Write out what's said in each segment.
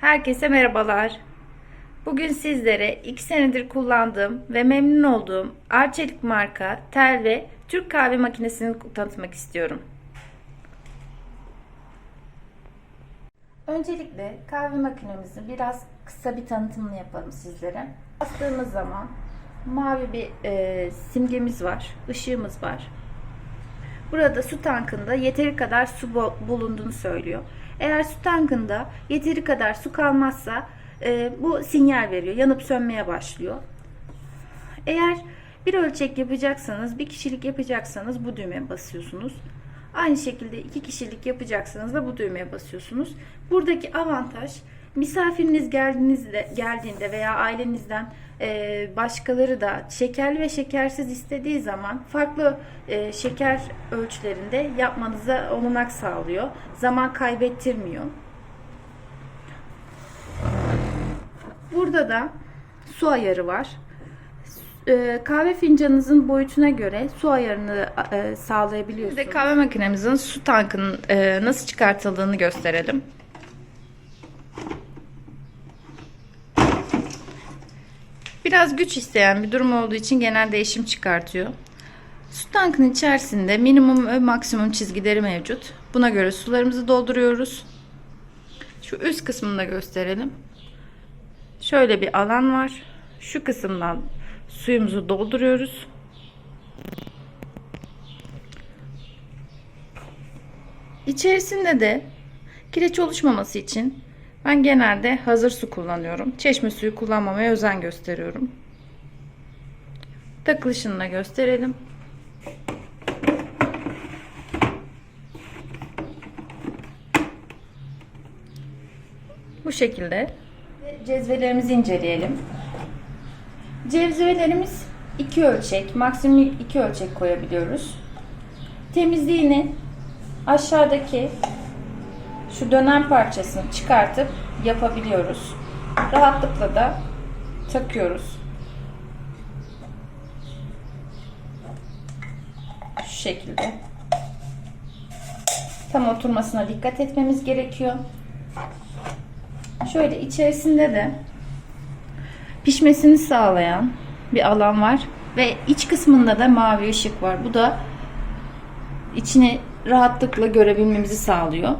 Herkese merhabalar. Bugün sizlere 2 senedir kullandığım ve memnun olduğum Arçelik marka tel ve Türk kahve makinesini tanıtmak istiyorum. Öncelikle kahve makinemizin biraz kısa bir tanıtımını yapalım sizlere. Bastığımız zaman mavi bir e, simgemiz var, ışığımız var. Burada su tankında yeteri kadar su bulunduğunu söylüyor. Eğer su tankında yeteri kadar su kalmazsa e, bu sinyal veriyor. Yanıp sönmeye başlıyor. Eğer bir ölçek yapacaksanız, bir kişilik yapacaksanız bu düğmeye basıyorsunuz. Aynı şekilde iki kişilik yapacaksanız da bu düğmeye basıyorsunuz. Buradaki avantaj misafiriniz geldiğinizde, geldiğinde veya ailenizden e, başkaları da şekerli ve şekersiz istediği zaman farklı e, şeker ölçülerinde yapmanıza olanak sağlıyor. Zaman kaybettirmiyor. Burada da su ayarı var. E, kahve fincanınızın boyutuna göre su ayarını sağlayabiliyorsunuz. Şimdi kahve makinemizin su tankının nasıl çıkartıldığını gösterelim. Biraz güç isteyen bir durum olduğu için genel değişim çıkartıyor. Su tankının içerisinde minimum ve maksimum çizgileri mevcut. Buna göre sularımızı dolduruyoruz. Şu üst kısmını da gösterelim. Şöyle bir alan var. Şu kısımdan suyumuzu dolduruyoruz. İçerisinde de kireç oluşmaması için ben genelde hazır su kullanıyorum. Çeşme suyu kullanmamaya özen gösteriyorum. Takılışını da gösterelim. Bu şekilde cezvelerimizi inceleyelim. Cezvelerimiz iki ölçek, maksimum iki ölçek koyabiliyoruz. Temizliğini aşağıdaki şu dönen parçasını çıkartıp yapabiliyoruz. Rahatlıkla da takıyoruz. Şu şekilde. Tam oturmasına dikkat etmemiz gerekiyor. Şöyle içerisinde de pişmesini sağlayan bir alan var ve iç kısmında da mavi ışık var. Bu da içini rahatlıkla görebilmemizi sağlıyor.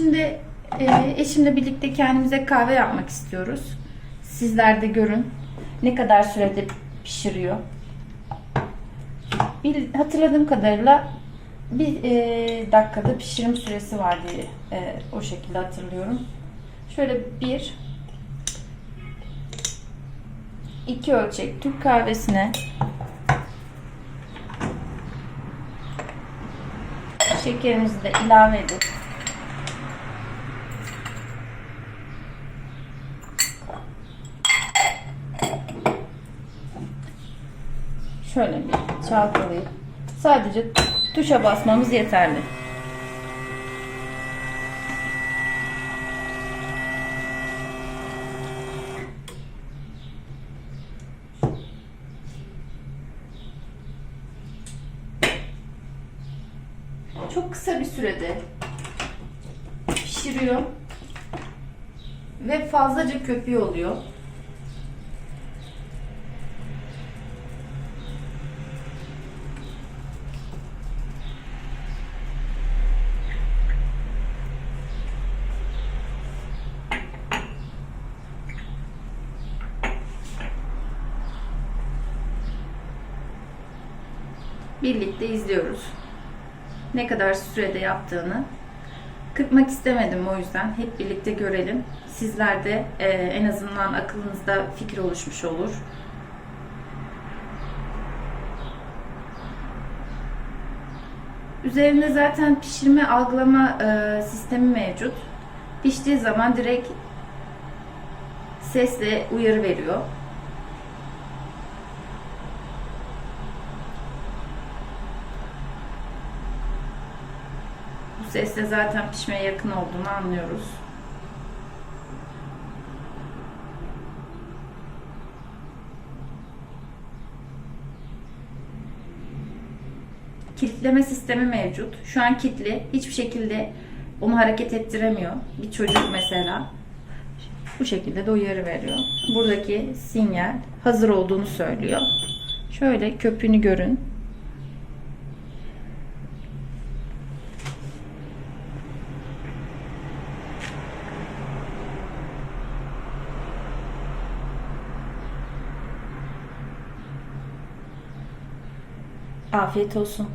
Şimdi e, eşimle birlikte kendimize kahve yapmak istiyoruz. Sizler de görün ne kadar sürede pişiriyor. Bir hatırladığım kadarıyla bir e, dakikada pişirim süresi var diye e, o şekilde hatırlıyorum. Şöyle bir iki ölçek Türk kahvesine şekerimizi de ilave edip şöyle bir çalkalayıp sadece tuşa basmamız yeterli. Çok kısa bir sürede pişiriyor ve fazlaca köpüğü oluyor. Birlikte izliyoruz. Ne kadar sürede yaptığını. Kırpmak istemedim o yüzden. Hep birlikte görelim. Sizler de e, en azından akılınızda fikir oluşmuş olur. Üzerinde zaten pişirme algılama e, sistemi mevcut. Piştiği zaman direkt sesle uyarı veriyor. Sesle zaten pişmeye yakın olduğunu anlıyoruz. Kilitleme sistemi mevcut. Şu an kilitli. Hiçbir şekilde onu hareket ettiremiyor. Bir çocuk mesela bu şekilde de uyarı veriyor. Buradaki sinyal hazır olduğunu söylüyor. Şöyle köpüğünü görün. Afiyet olsun.